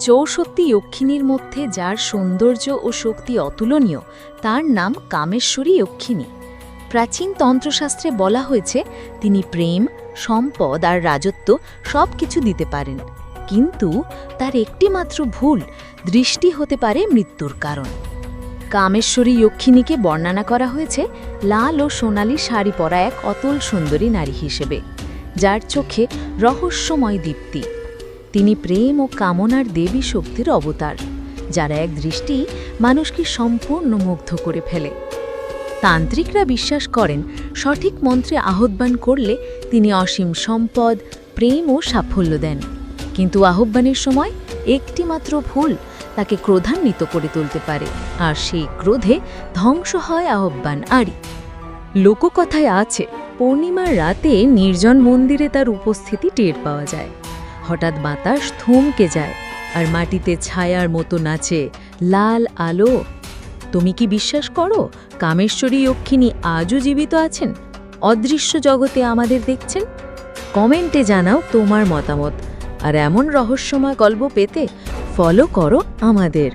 চৌষট্টি যক্ষিণীর মধ্যে যার সৌন্দর্য ও শক্তি অতুলনীয়, তার নাম কামেশ্বরী যক্ষিণী। প্রাচীন তন্ত্রশাস্ত্রে বলা হয়েছে, তিনি প্রেম, সম্পদ আর রাজত্ব সব কিছু দিতে পারেন। কিন্তু তার একটিমাত্র ভুল, দৃষ্টি হতে পারে মৃত্যুর কারণ। কামেশ্বরী যক্ষিণীকে বর্ণনা করা হয়েছে, লাল ও সোনালি শাড়ি পরা এক অতুল সুন্দরী নারী হিসেবে, যার চোখে রহস্যময় দীপ্তি। তিনি প্রেম ও কামনার দেবী শক্তির অবতার, যার এক দৃষ্টি মানুষকে সম্পূর্ণ মুগ্ধ করে ফেলে। তান্ত্রিকরা বিশ্বাস করেন, সঠিক মন্ত্রে আহ্বান করলে তিনি অসীম সম্পদ, প্রেম ও সাফল্য দেন। কিন্তু আহ্বানের সময় একটিমাত্র ভুল তাকে ক্রোধান্বিত করে তুলতে পারে, আর সেই ক্রোধে ধ্বংস হয় আহ্বান আরই। লোককথায় আছে, পূর্ণিমার রাতে নির্জন মন্দিরে তার উপস্থিতি টের পাওয়া যায়। হঠাৎ বাতাস থমকে যায় আর মাটিতে ছায়ার মতো নাচে, লাল আলো। তুমি কি বিশ্বাস করো, কামেশ্বরী যক্ষিণী আজও জীবিত আছেন? অদৃশ্য জগতে আমাদের দেখছেন? কমেন্টে জানাও তোমার মতামত। আর এমন রহস্যময় গল্প পেতে ফলো করো আমাদের।